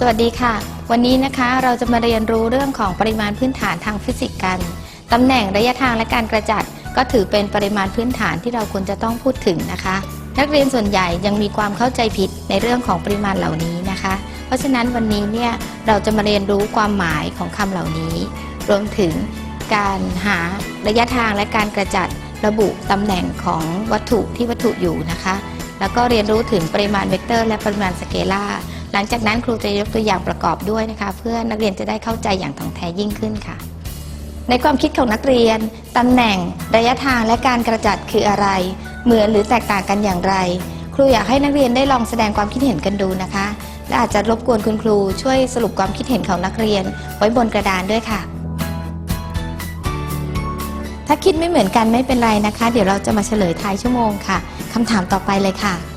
สวัสดีค่ะ วันนี้นะคะเราจะมาเรียนรู้เรื่องของปริมาณพื้นฐานทางฟิสิกส์กัน ตำแหน่งระยะทางและการกระจัด ก็ถือเป็นปริมาณพื้นฐานที่เราควรจะต้องพูดถึงนะคะ นักเรียนส่วนใหญ่ยังมีความเข้าใจผิดในเรื่องของปริมาณเหล่านี้นะคะ เพราะฉะนั้นวันนี้เนี่ยเราจะมาเรียนรู้ความหมายของคำเหล่านี้ รวมถึงการหาระยะทางและการกระจัดระบุตำแหน่งของวัตถุที่วัตถุอยู่นะคะ แล้วก็เรียนรู้ถึงปริมาณเวกเตอร์ และปริมาณสเกลาร์ หลังจากนั้นครูจะยกตัวอย่างประกอบด้วยนะคะ เพื่อนักเรียนจะได้เข้าใจอย่างถ่องแท้ยิ่งขึ้นค่ะ ในความคิดของนักเรียน ตำแหน่ง ระยะทางและการกระจัดคืออะไร เหมือนหรือแตกต่างกันอย่างไร ครูอยากให้นักเรียนได้ลองแสดงความคิดเห็นกันดูนะคะ และอาจจะรบกวนคุณครูช่วยสรุปความคิดเห็นของนักเรียน ไว้บนกระดานด้วยค่ะถ้าคิดไม่เหมือนกันไม่เป็นไรนะคะ เดี๋ยวเราจะมาเฉลยท้ายชั่วโมงค่ะคำถามต่อไปเลยค่ะ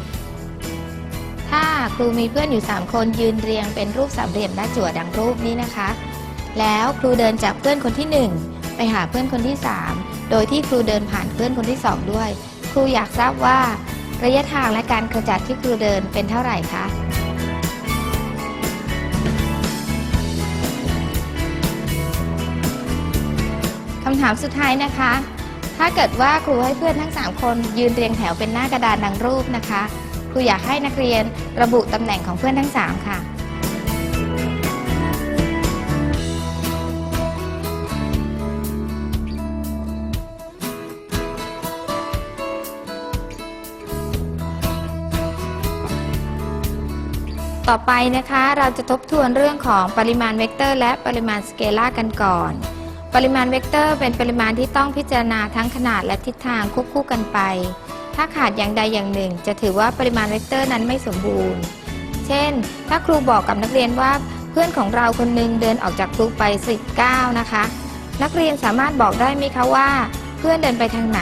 รูมีเพื่อนอยู่ 3 คนยืนเรียงเป็นรูปสามเหลี่ยมหน้าจั่วดังรูปนี้นะคะ แล้วครูเดินจากเพื่อนคนที่ 1 ไปหาเพื่อนคนที่ 3 โดยที่ครูเดินผ่านเพื่อนคนที่ 2 ด้วย ครูอยากทราบว่า ระยะทางและการกระจัดที่ครูเดินเป็นเท่าไหร่คะคำถามสุดท้ายนะคะ ถ้าเกิดว่าครูให้เพื่อนทั้ง 3 คนยืนเรียงแถวเป็นหน้ากระดานดังรูปนะคะ ครูอยากให้นักเรียนระบุตำแหน่งของเพื่อนทั้ง 3 ค่ะ ต่อไปนะคะเราจะทบทวนเรื่องของปริมาณเวกเตอร์ และปริมาณสเกลาร์กันก่อน ปริมาณเวกเตอร์เป็นปริมาณที่ต้องพิจารณาทั้งขนาดและทิศทางควบคู่กันไป ถ้าขาดอย่างใดอย่างหนึ่ง จะถือว่าปริมาณเวกเตอร์นั้นไม่สมบูรณ์ เช่น ถ้าครูบอกกับนักเรียนว่าเพื่อนของเราคนหนึงเดินออกจากครูไป10ก้านะคะ นักเรียนสามารถบอกได้ไหมคะว่า เพื่อนเดินไปทางไหน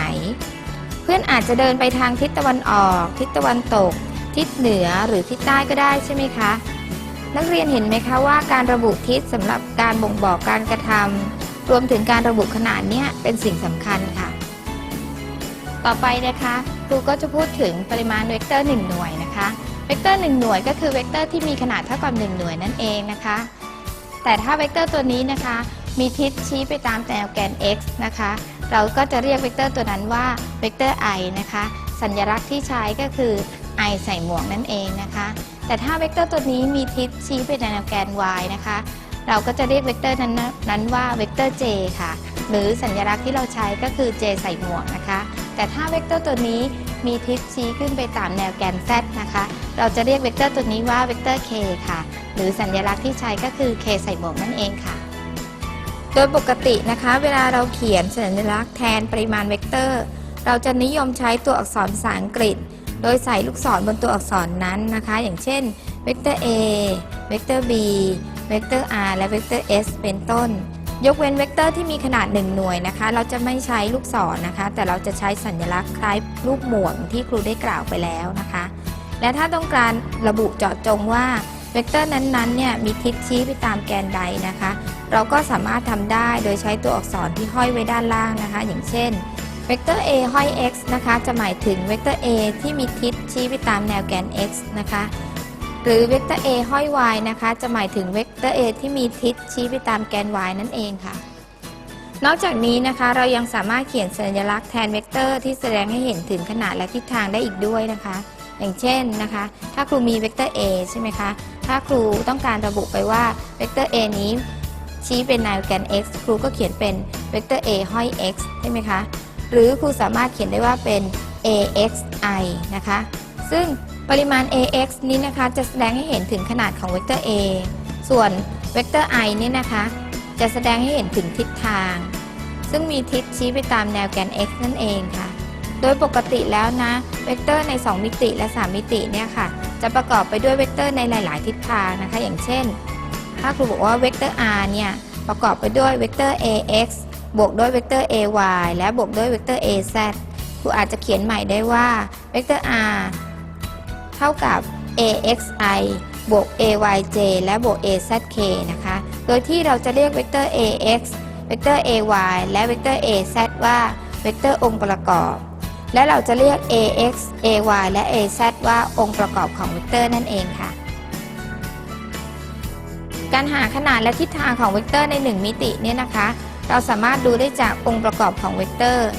เพื่อนอาจจะเดินไปทางทิศตะวันออก ทิศตะวันตก ทิศเหนือหรือทิศใต้ก็ได้ใช่ไหมคะ นักเรียนเห็นไหมคะว่าการระบุทิศสำหรับการบ่งบอกการกระทำรวมถึงการระบุขนาดเนี่ยเป็นสิ่งสำคัญค่ะ ต่อไปนะคะครูก็จะพูดถึงปริมาณเวกเตอร์ 1 หน่วยนะคะ เวกเตอร์ 1 หน่วยก็คือเวกเตอร์ที่มีขนาดเท่ากับ 1 หน่วยนั่นเองนะคะ แต่ถ้าเวกเตอร์ตัวนี้นะคะ มีทิศชี้ไปตามแนวแกน x นะคะ เราก็จะเรียกเวกเตอร์ตัวนั้นว่าเวกเตอร์ i นะคะ สัญลักษณ์ที่ใช้ก็คือ i ใส่หมวกนั่นเองนะคะ แต่ถ้าเวกเตอร์ตัวนี้มีทิศชี้ไปในแนวแกน y นะคะ เราก็จะเรียกเวกเตอร์นั้นนั้นว่าเวกเตอร์ j ค่ะ หรือสัญลักษณ์ที่เราใช้ก็คือ j ใส่หมวกนะคะ แต่ถ้าเวกเตอร์ตัวนี้มีทิศชี้ขึ้นไปตามแนวแกน z นะคะ เราจะเรียกเวกเตอร์ตัวนี้ว่าเวกเตอร์ k ค่ะ หรือสัญลักษณ์ที่ใช้ก็คือ k ใส่หมวกนั่นเองค่ะ โดยปกตินะคะ เวลาเราเขียนสัญลักษณ์แทนปริมาณเวกเตอร์ เราจะนิยมใช้ตัวอักษรภาษาอังกฤษ โดยใส่ลูกศรบนตัวอักษรนั้นนะคะ อย่างเช่นเวกเตอร์ a เวกเตอร์ b เวกเตอร์ r และเวกเตอร์ s เป็นต้น ยกเว้นเวกเตอร์ที่มีขนาด 1 หน่วยนะคะ เราจะไม่ใช้ลูกศรนะคะ แต่เราจะใช้สัญลักษณ์คล้ายรูปหมวกที่ครูได้กล่าวไปแล้วนะคะ และถ้าต้องการระบุเจาะจงว่าเวกเตอร์นั้นๆเนี่ยมีทิศชี้ไปตามแกนใดนะคะ เราก็สามารถทำได้โดยใช้ตัวอักษรที่ห้อยไว้ด้านล่างนะคะ อย่างเช่นเวกเตอร์ a ห้อย x นะคะ จะหมายถึงเวกเตอร์ a ที่มีทิศชี้ไปตามแนวแกน x นะคะ หรือเวกเตอร์ a ห้อย y นะคะ จะหมายถึงเวกเตอร์ a ที่มีทิศชี้ไปตามแกน y นั่นเองค่ะ นอกจากนี้นะคะเรายังสามารถเขียนสัญลักษณ์แทนเวกเตอร์ที่แสดงให้เห็นถึงขนาดและทิศทางได้อีกด้วยนะคะ อย่างเช่นนะคะ ถ้าครูมีเวกเตอร์ a ใช่ไหมคะ ถ้าครูต้องการระบุไปว่าเวกเตอร์ a นี้ชี้เป็นแนวแกน x ครูก็เขียนเป็นเวกเตอร์ a ห้อย x ใช่ไหมคะ หรือครูสามารถเขียนได้ว่าเป็น axi นะคะ ซึ่ง ปริมาณ ax นี้นะคะจะแสดงให้เห็นถึงขนาดของเวกเตอร์ a ส่วนเวกเตอร์ i นี่นะคะ จะแสดงให้เห็นถึงทิศทาง ซึ่งมีทิศชี้ไปตามแนวแกน x นั่นเองค่ะ โดยปกติแล้วนะ เวกเตอร์ใน 2 มิติและ 3 มิติเนี่ยค่ะ จะประกอบไปด้วยเวกเตอร์ในหลาย ๆ ทิศทางนะคะ อย่างเช่น ถ้าครูบอกว่าเวกเตอร์ r เนี่ยประกอบไปด้วยเวกเตอร์ ax บวกด้วยเวกเตอร์ ay และบวกด้วยเวกเตอร์ az ครูอาจจะเขียนใหม่ได้ว่าเวกเตอร์ r เท่ากับ axi บวก ayj และบวก azk นะคะ โดยที่เราจะเรียกเวกเตอร์ ax เวกเตอร์ ay และเวกเตอร์ az ว่าเวกเตอร์องค์ประกอบ และเราจะเรียก ax ay และ az ว่าองค์ประกอบของเวกเตอร์นั่นเองค่ะ การหาขนาดและทิศทางของเวกเตอร์ใน 1 มิติเนี่ยนะคะ เราสามารถดูได้จากองค์ประกอบของเวกเตอร์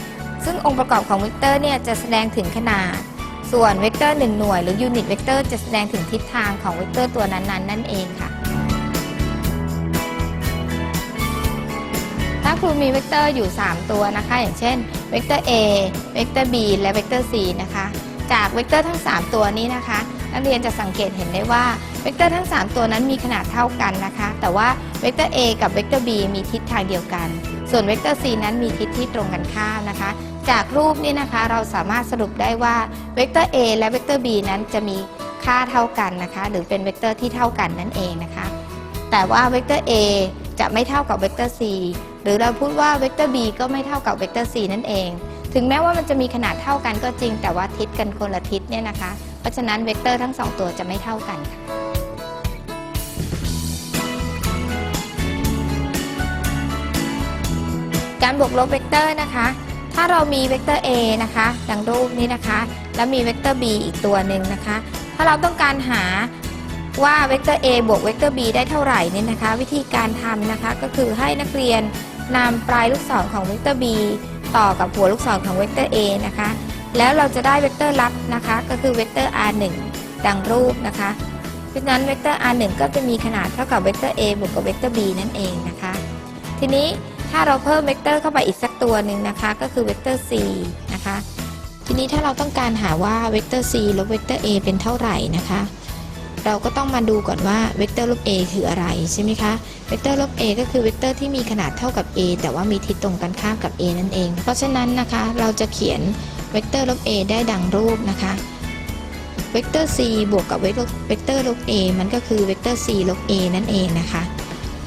ซึ่งองค์ประกอบของเวกเตอร์เนี่ยจะแสดงถึงขนาด ส่วนเวกเตอร์1หน่วยหรือยูนิตเวกเตอร์จะแสดงถึงทิศทางของเวกเตอร์ตัวนั้นๆ นั่นเองค่ะ ถ้าครูมีเวกเตอร์อยู่ 3 ตัวนะคะ อย่างเช่นเวกเตอร์ A เวกเตอร์ B และเวกเตอร์ C นะคะ จากเวกเตอร์ทั้ง 3 ตัวนี้นะคะ นักเรียนจะสังเกตเห็นได้ว่าเวกเตอร์ทั้ง 3 ตัวนั้นมีขนาดเท่ากันนะคะ แต่ว่าเวกเตอร์ A กับเวกเตอร์ B มีทิศทางเดียวกัน ส่วนเวกเตอร์ C นั้นมีทิศที่ตรงกันข้ามนะคะ จากรูปนี้นะคะเราสามารถสรุปได้ว่าเวกเตอร์ A และเวกเตอร์ B นั้นจะมีค่าเท่ากันนะคะ หรือเป็นเวกเตอร์ที่เท่ากันนั่นเองนะคะ แต่ว่าเวกเตอร์ A จะไม่เท่ากับเวกเตอร์ C หรือเราพูดว่าเวกเตอร์ B ก็ไม่เท่ากับเวกเตอร์ C นั่นเอง ถึงแม้ว่ามันจะมีขนาดเท่ากันก็จริง แต่ว่าทิศกันคนละทิศเนี่ยนะคะ เพราะฉะนั้นเวกเตอร์ทั้งสองตัวจะไม่เท่ากันค่ะการบวกลบเวกเตอร์นะคะ ถ้าเรามีเวกเตอร์ A นะคะดังรูปนี้นะคะ แล้วมีเวกเตอร์ B อีกตัวหนึ่งนะคะ ถ้าเราต้องการหาว่าเวกเตอร์ A บวกเวกเตอร์ B ได้เท่าไหร่เนี่ยนะคะ วิธีการทำนะคะก็คือให้นักเรียนนำปลายลูกศรของเวกเตอร์ B ต่อกับหัวลูกศรของเวกเตอร์ A นะคะ แล้วเราจะได้เวกเตอร์ลับนะคะ ก็คือเวกเตอร์ R1 ดังรูปนะคะ เพราะฉะนั้นเวกเตอร์ R1 ก็จะมีขนาดเท่ากับเวกเตอร์ A บวกกับเวกเตอร์ B นั่นเองนะคะ ทีนี้ ถ้าเราเพิ่มเวกเตอร์เข้าไปอีกสักตัวหนึ่งนะคะ ก็คือเวกเตอร์ C นะคะ ทีนี้ถ้าเราต้องการหาว่าเวกเตอร์ C ลบเวกเตอร์ A เป็นเท่าไหร่นะคะ เราก็ต้องมาดูก่อนว่าเวกเตอร์ลบ A คืออะไรใช่ไหมคะ เวกเตอร์ลบ A ก็คือเวกเตอร์ที่มีขนาดเท่ากับ A แต่ว่ามีทิศตรงกันข้ามกับ A นั่นเอง เพราะฉะนั้นนะคะเราจะเขียนเวกเตอร์ลบ A ได้ดังรูปนะคะเวกเตอร์ c บวกกับเวกเตอร์ลบ a มันก็คือเวกเตอร์ c ลบ a นั่นเองนะคะ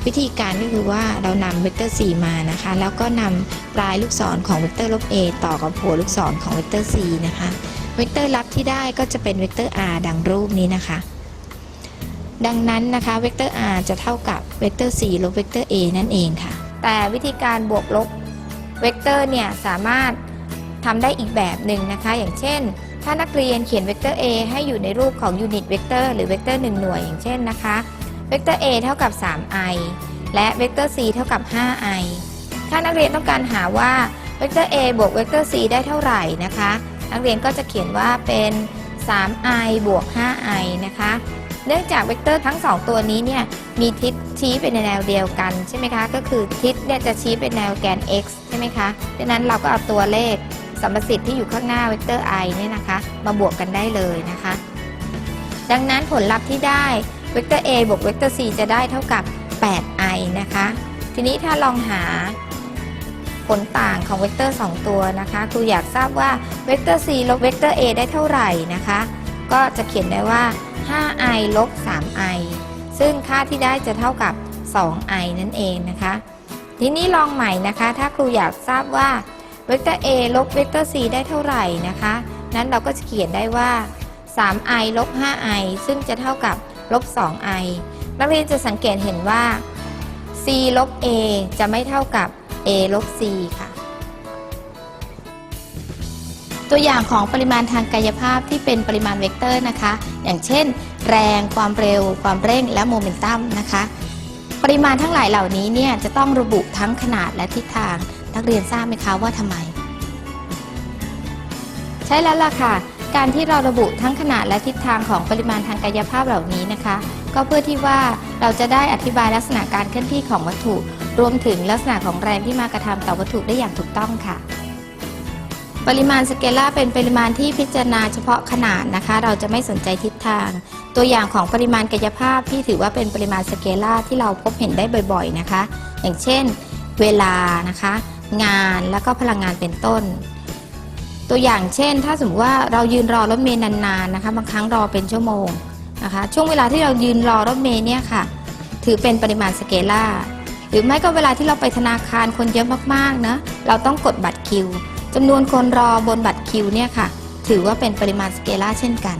วิธีการก็คือว่าเรานำเวกเตอร์ c มานะคะ แล้วก็นำปลายลูกศรของเวกเตอร์ลบ a ต่อกับหัวลูกศรของเวกเตอร์ c นะคะ เวกเตอร์ลับที่ได้ก็จะเป็นเวกเตอร์ r ดังรูปนี้นะคะ ดังนั้นนะคะเวกเตอร์ r จะเท่ากับเวกเตอร์ c ลบเวกเตอร์ a นั่นเองค่ะ แต่วิธีการบวกลบเวกเตอร์เนี่ยสามารถทำได้อีกแบบหนึ่งนะคะ อย่างเช่น ถ้านักเรียนเขียนเวกเตอร์ a ให้อยู่ในรูปของยูนิตเวกเตอร์หรือเวกเตอร์1หน่วยอย่างเช่นนะคะ เวกเตอร์ a เท่ากับ 3i และเวกเตอร์ c เท่ากับ 5i ถ้านักเรียนต้องการหาว่าเวกเตอร์ a บวกเวกเตอร์ c ได้เท่าไหร่นะคะ นักเรียนก็จะเขียนว่าเป็น 3i บวก 5i นะคะ เนื่องจากเวกเตอร์ทั้ง 2 ตัวนี้เนี่ยมีทิศชี้เป็นในแนวเดียวกันใช่ไหมคะ ก็คือทิศเนี่ยจะชี้เป็นแนวแกน x ใช่ไหมคะดังนั้นเราก็เอาตัวเลขสัมประสิทธิ์ที่อยู่ข้างหน้าเวกเตอร์ i เนี่ยนะคะ มาบวกกันได้เลยนะคะ ดังนั้นผลลัพธ์ที่ได้ เวกเตอร์ a บวกเวกเตอร์ c จะได้เท่ากับ 8i นะคะ ทีนี้ถ้าลองหาผลต่างของเวกเตอร์ 2 ตัวนะคะครูอยากทราบว่าเวกเตอร์ c ลบเวกเตอร์ a ได้เท่าไหร่นะคะ ก็จะเขียนได้ว่า 5i ลบ 3i ซึ่งค่าที่ได้จะเท่ากับ 2i นั่นเองนะคะ ทีนี้ลองใหม่นะคะ ถ้าครูอยากทราบว่าเวกเตอร์ a ลบเวกเตอร์ c ได้เท่าไหร่นะคะ นั้นเราก็จะเขียนได้ว่า 3i ลบ 5i ซึ่งจะเท่ากับ ลบ 2i นักเรียนจะสังเกตเห็นว่า c ลบ a จะไม่เท่ากับ a ลบ c ค่ะ ตัวอย่างของปริมาณทางกายภาพที่เป็นปริมาณเวกเตอร์นะคะ อย่างเช่น แรง ความเร็ว ความเร่ง และโมเมนตัมนะคะ ปริมาณทั้งหลายเหล่านี้เนี่ยจะต้องระบุทั้งขนาดและทิศทาง นักเรียนทราบไหมคะว่าทำไม ใช่แล้วล่ะค่ะ การที่เราระบุทั้งขนาดและทิศทางของปริมาณทางกายภาพเหล่านี้นะคะ ก็เพื่อที่ว่าเราจะได้อธิบายลักษณะการเคลื่อนที่ของวัตถุ รวมถึงลักษณะของแรงที่มากระทำต่อวัตถุได้อย่างถูกต้องค่ะ ปริมาณสเกลาเป็นปริมาณที่พิจารณาเฉพาะขนาดนะคะ เราจะไม่สนใจทิศทาง ตัวอย่างของปริมาณกายภาพที่ถือว่าเป็นปริมาณสเกลาที่เราพบเห็นได้บ่อย ๆนะคะ อย่างเช่น เวลานะคะ งานแล้วก็พลังงานเป็นต้น ตัวอย่างเช่น ถ้าสมมติว่าเรายืนรอรถเมล์นานๆนะคะบางครั้งรอเป็นชั่วโมงนะคะช่วงเวลาที่เรายืนรอรถเมล์เนี่ยค่ะถือเป็นปริมาณสเกล่าหรือไม่ก็เวลาที่เราไปธนาคารคนเยอะมากๆนะเราต้องกดบัตรคิวจำนวนคนรอบนบัตรคิวเนี่ยค่ะถือว่าเป็นปริมาณสเกล่าเช่นกัน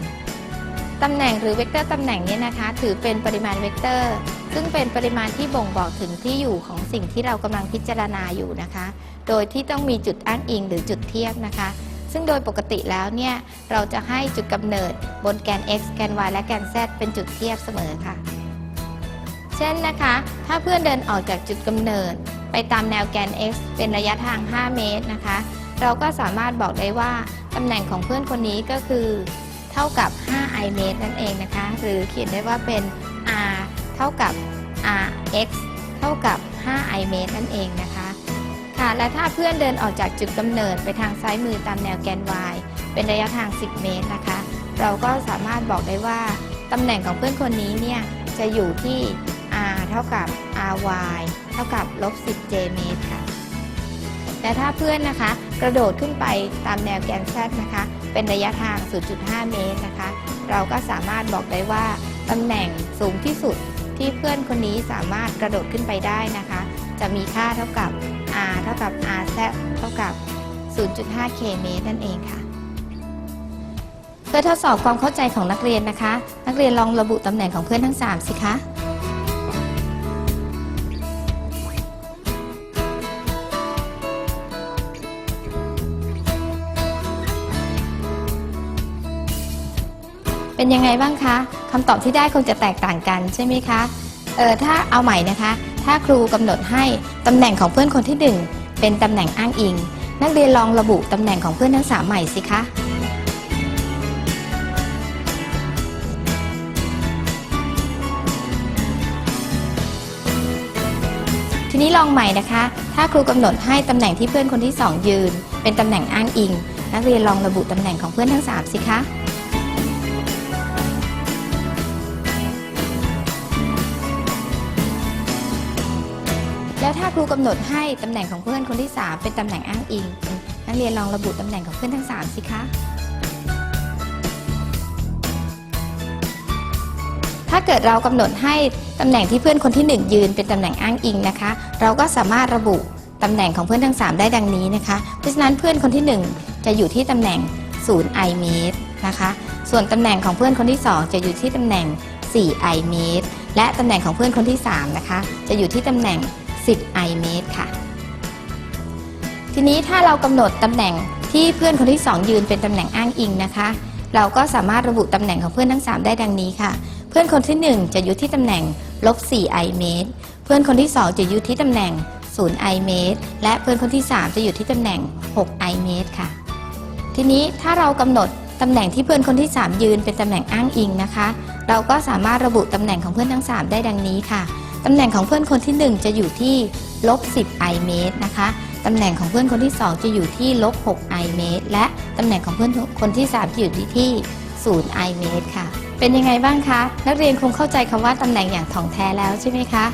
ตำแหน่งหรือเวกเตอร์ตำแหน่งเนี่ยนะคะ ถือเป็นปริมาณเวกเตอร์ ซึ่งเป็นปริมาณที่บ่งบอกถึงที่อยู่ของสิ่งที่เรากำลังพิจารณาอยู่นะคะ โดยที่ต้องมีจุดอ้างอิงหรือจุดเทียบนะคะ ซึ่งโดยปกติแล้วเนี่ยเราจะให้จุดกำเนิดบนแกน x แกน y และแกน z เป็นจุดเทียบเสมอค่ะ เช่นนะคะ ถ้าเพื่อนเดินออกจากจุดกำเนิด ไปตามแนวแกน x เป็นระยะทาง 5 เมตรนะคะ เราก็สามารถบอกได้ว่าตำแหน่งของเพื่อนคนนี้ก็คือ เท่ากับ 5 i เมตรนั่นเองนะคะ หรือเขียนได้ว่าเป็น r เท่ากับ r x เท่ากับ 5 i เมตรนั่นเองนะคะ ค่ะ และถ้าเพื่อนเดินออกจากจุดกำเนิดไปทางซ้ายมือตามแนวแกน y เป็นระยะทาง 10 เมตรนะคะ เราก็สามารถบอกได้ว่าตำแหน่งของเพื่อนคนนี้เนี่ยจะอยู่ที่ r เท่ากับ ry เท่ากับลบ 10j เมตรค่ะและถ้าเพื่อนนะคะ กระโดดขึ้นไปตามแนวแกน z นะคะ เป็นระยะทาง 0.5 เมตรนะคะ เราก็สามารถบอกได้ว่าตำแหน่งสูงที่สุดที่เพื่อนคนนี้สามารถกระโดดขึ้นไปได้นะคะ จะมีค่าเท่ากับ เท่ากับ rz เท่ากับ 0.5 k เมตรนั่นเองค่ะ เพื่อทดสอบความเข้าใจของนักเรียนนะคะ นักเรียนลองระบุตำแหน่งของเพื่อนทั้ง 3 สิคะเป็นยังไงบ้างคะคำตอบที่ได้คงจะแตกต่างกันใช่ไหมคะ เออถ้าเอาใหม่นะคะ ถ้าครูกำหนดให้ตำแหน่งของเพื่อนคนที่หนึ่งเป็นตำแหน่งอ้างอิง นักเรียนลองระบุตำแหน่งของเพื่อนทั้งสามใหม่สิคะทีนี้ลองใหม่นะคะ ถ้าครูกำหนดให้ตำแหน่งที่เพื่อนคนที่ 2 ยืน เป็นตำแหน่งอ้างอิง นักเรียนลองระบุตำแหน่งของเพื่อนทั้ง 3 สิคะ แล้วถ้าครูกำหนดให้ตำแหน่งของเพื่อนคนที่ 3 เป็นตำแหน่งอ้างอิง นักเรียนลองระบุตำแหน่งของเพื่อนทั้ง 3 สิคะ ถ้าเกิดเรากำหนดให้ตำแหน่งที่เพื่อนคนที่ 1 ยืนเป็นตำแหน่งอ้างอิงนะคะ เราก็สามารถระบุตำแหน่งของเพื่อนทั้ง 3 ได้ดังนี้นะคะ เพราะฉะนั้นเพื่อนคนที่ 1 จะอยู่ที่ตำแหน่ง0 i เมตรนะคะ ส่วนตำแหน่งของเพื่อนคนที่ 2 จะอยู่ที่ตำแหน่ง4 i เมตร และตำแหน่งของเพื่อนคนที่ 3 นะคะ จะอยู่ที่ตำแหน่ง 10 i เมตรค่ะ ทีนี้ถ้าเรากำหนดตำแหน่งที่เพื่อนคนที่ 2 ยืนเป็นตำแหน่งอ้างอิงนะคะ เราก็สามารถระบุตำแหน่งของเพื่อนทั้ง 3 ได้ดังนี้ค่ะ เพื่อนคนที่ 1 จะอยู่ที่ตำแหน่งลบ4 i เมตร เพื่อนคนที่ 2 จะอยู่ที่ตำแหน่ง0 i เมตร และเพื่อนคนที่ 3 จะอยู่ที่ตำแหน่ง6 i เมตรค่ะ ทีนี้ถ้าเรากำหนดตำแหน่งที่เพื่อนคนที่ 3 ยืนเป็นตำแหน่งอ้างอิงนะคะ เราก็สามารถระบุตำแหน่งของเพื่อนทั้ง 3 ได้ดังนี้ค่ะ ตำแหน่งของเพื่อนคนที่ 1 จะอยู่ที่ลบ10 i เมตรนะคะ ตำแหน่งของเพื่อนคนที่ 2 จะอยู่ที่ลบ6 i เมตร และตำแหน่งของเพื่อนคนที่ 3 จะอยู่ที่ที่0 i เมตรค่ะ เป็นยังไงบ้างคะ นักเรียนคงเข้าใจคำว่าตำแหน่งอย่างถ่องแท้แล้วใช่ไหมคะ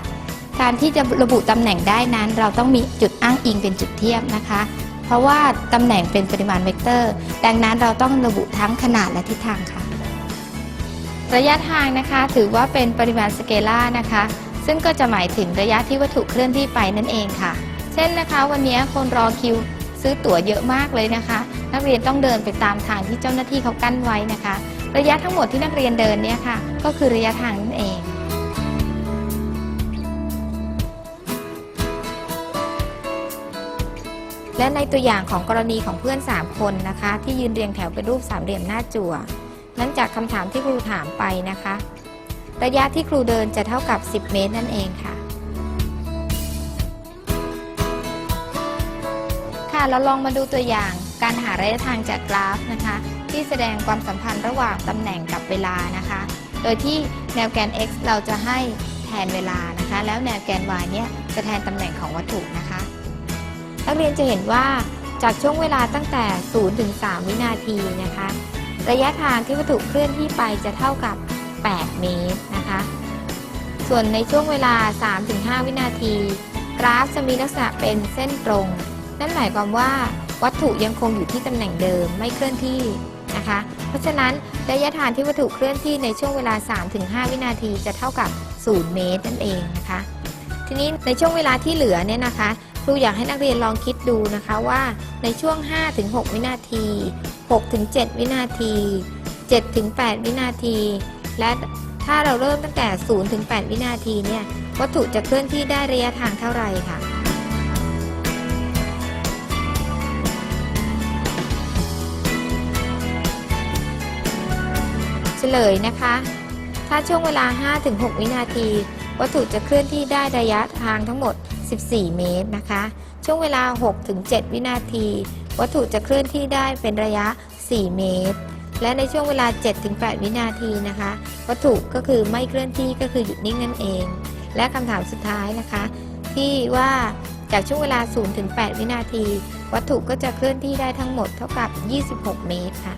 การที่จะระบุตำแหน่งได้นั้น เราต้องมีจุดอ้างอิงเป็นจุดเทียบนะคะ เพราะว่าตำแหน่งเป็นปริมาณเวกเตอร์ ดังนั้นเราต้องระบุทั้งขนาดและทิศทางค่ะ ระยะทางนะคะ ถือว่าเป็นปริมาณสเกลานะคะ ซึ่งก็จะหมายถึงระยะที่วัตถุเคลื่อนที่ไปนั่นเองค่ะ เช่นนะคะ วันนี้คนรอคิวซื้อตั๋วเยอะมากเลยนะคะ นักเรียนต้องเดินไปตามทางที่เจ้าหน้าที่เขากั้นไว้นะคะ ระยะทั้งหมดที่นักเรียนเดินเนี่ยค่ะ ก็คือระยะทางนั่นเองและในตัวอย่างของกรณีของเพื่อน 3 คนนะคะ ที่ยืนเรียงแถวเป็นรูปสามเหลี่ยมหน้าจั่วนั้นจากคำถามที่ครูถามไปนะคะ ระยะที่ครูเดินจะเท่ากับ 10 เมตรนั่นเองค่ะ ค่ะเราลองมาดูตัวอย่างการหาระยะทางจากกราฟนะคะ ที่แสดงความสัมพันธ์ระหว่างตำแหน่งกับเวลานะคะ โดยที่แนวแกน x เราจะให้แทนเวลานะคะ แล้วแนวแกน y เนี่ยจะแทนตำแหน่งของวัตถุนะคะ นักเรียนจะเห็นว่าจากช่วงเวลาตั้งแต่ 0 ถึง 3 วินาทีนะคะ ระยะทางที่วัตถุเคลื่อนที่ไปจะเท่ากับ 8 เมตรนะคะ ส่วนในช่วงเวลา3ถึง5วินาที กราฟจะมีลักษณะเป็นเส้นตรง นั่นหมายความว่าวัตถุยังคงอยู่ที่ตำแหน่งเดิมไม่เคลื่อนที่นะคะ เพราะฉะนั้นระยะทางที่วัตถุเคลื่อนที่ในช่วงเวลา 3-5 วินาทีจะเท่ากับ 0 เมตรนั่นเองนะคะ ทีนี้ในช่วงเวลาที่เหลือเนี่ยนะคะครูอยากให้นักเรียนลองคิดดูนะคะว่าในช่วง 5-6 วินาที 6-7 วินาที 7-8 วินาที และถ้าเราเริ่มตั้งแต่0-8วินาทีเนี่ย วัตถุจะเคลื่อนที่ได้ระยะทางเท่าไหร่ค่ะเฉลยนะคะ ถ้าช่วงเวลา 5-6 วินาที วัตถุจะเคลื่อนที่ได้ระยะทางทั้งหมด 14 เมตรนะคะ ช่วงเวลา 6-7 วินาที วัตถุจะเคลื่อนที่ได้เป็นระยะ 4 เมตร และในช่วงเวลา 7-8 วินาทีนะคะ วัตถุก็คือไม่เคลื่อนที่ก็คือหยุดนิ่งนั่นเอง และคำถามสุดท้ายนะคะ ที่ว่าจากช่วงเวลา 0-8 วินาที วัตถุก็จะเคลื่อนที่ได้ทั้งหมดเท่ากับ 26 เมตรค่ะ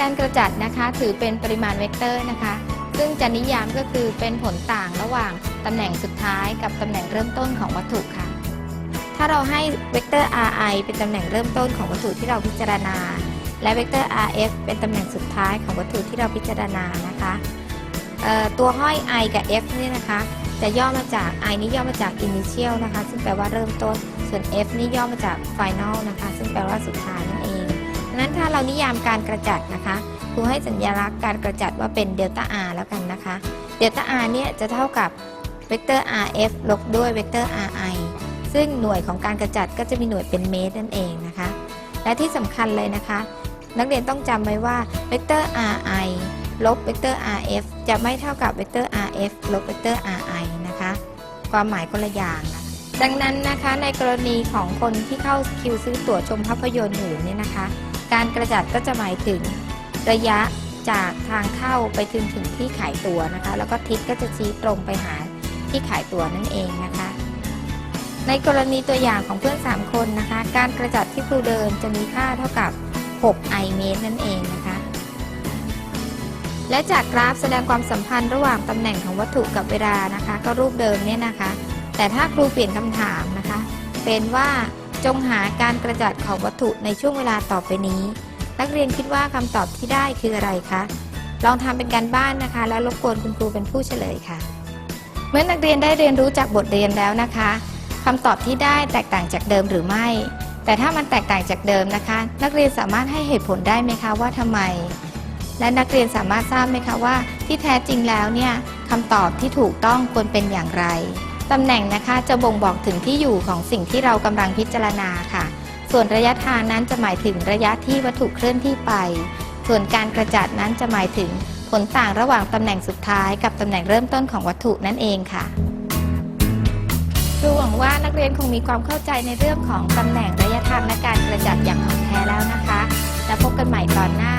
การกระจัดนะคะถือเป็นปริมาณเวกเตอร์นะคะ ซึ่งจะนิยามก็คือเป็นผลต่างระหว่างตำแหน่งสุดท้ายกับตำแหน่งเริ่มต้นของวัตถุค่ะ ถ้าเราให้เวกเตอร์ ri เป็นตำแหน่งเริ่มต้นของวัตถุที่เราพิจารณา และเวกเตอร์ rf เป็นตำแหน่งสุดท้ายของวัตถุที่เราพิจารณานะคะตัวห้อย i กับ f นี่นะคะ จะย่อมาจาก i นี่ย่อมาจาก initial นะคะ ซึ่งแปลว่าเริ่มต้น ส่วน f นี่ย่อมาจาก final นะคะ ซึ่งแปลว่าสุดท้ายนั่นเองดังนั้นถ้าเรานิยามการกระจัดนะคะ รูให้สัญลักษณ์การกระจัดว่าเป็นเดลต้า r แล้วกันนะคะ เดลต้า r เนี่ยจะเท่ากับเวกเตอร์ rf ลบด้วยเวกเตอร์ ri ซึ่งหน่วยของการกระจัดก็จะมีหน่วยเป็นเมตรนั่นเองนะคะ และที่สำคัญเลยนะคะ นักเรียนต้องจำไว้ว่าเวกเตอร์ ri ลบเวกเตอร์ rf จะไม่เท่ากับเวกเตอร์ rf ลบเวกเตอร์ ri นะคะ ความหมายคนละอย่างนะดังนั้นนะคะในกรณีของคนที่เข้าคิวซื้อตั๋วชมภาพยนตร์อยู่เนี่ยนะคะ การกระจัดก็จะหมายถึง ระยะจากทางเข้าไปถึงถึงที่ขายตั๋วนะคะ แล้วก็ทิศก็จะชี้ตรงไปหาที่ขายตั๋วนั่นเองนะคะ ในกรณีตัวอย่างของเพื่อน 3 คนนะคะ การกระจัดที่ครูเดินจะมีค่าเท่ากับ 6 i เมตรนั่นเองนะคะ และจากกราฟแสดงความสัมพันธ์ระหว่างตำแหน่งของวัตถุกับเวลานะคะ ก็รูปเดิมเนี่ยนะคะ แต่ถ้าครูเปลี่ยนคำถามนะคะ เป็นว่าจงหาการกระจัดของวัตถุในช่วงเวลาต่อไปนี้ นักเรียนคิดว่าคำตอบที่ได้คืออะไรคะ ลองทำเป็นการบ้านนะคะ แล้วรบกวนคุณครูเป็นผู้เฉลยค่ะ เมื่อนักเรียนได้เรียนรู้จากบทเรียนแล้วนะคะคำตอบที่ได้แตกต่างจากเดิมหรือไม่ แต่ถ้ามันแตกต่างจากเดิมนะคะ นักเรียนสามารถให้เหตุผลได้ไหมคะว่าทำไม และนักเรียนสามารถทราบไหมคะว่า ที่แท้จริงแล้วเนี่ยคำตอบที่ถูกต้องควรเป็นอย่างไรตำแหน่งนะคะจะบ่งบอกถึงที่อยู่ของสิ่งที่เรากำลังพิจารณาค่ะ ส่วนระยะทางนั้นจะหมายถึงระยะที่วัตถุเคลื่อนที่ไป ส่วนการกระจัดนั้นจะหมายถึงผลต่างระหว่างตำแหน่งสุดท้ายกับตำแหน่งเริ่มต้นของวัตถุนั่นเองค่ะครูหวังว่านักเรียนคงมีความเข้าใจในเรื่องของตำแหน่งระยะทางและการกระจัดอย่างถ่องแท้แล้วนะคะ แล้วพบกันใหม่ตอนหน้า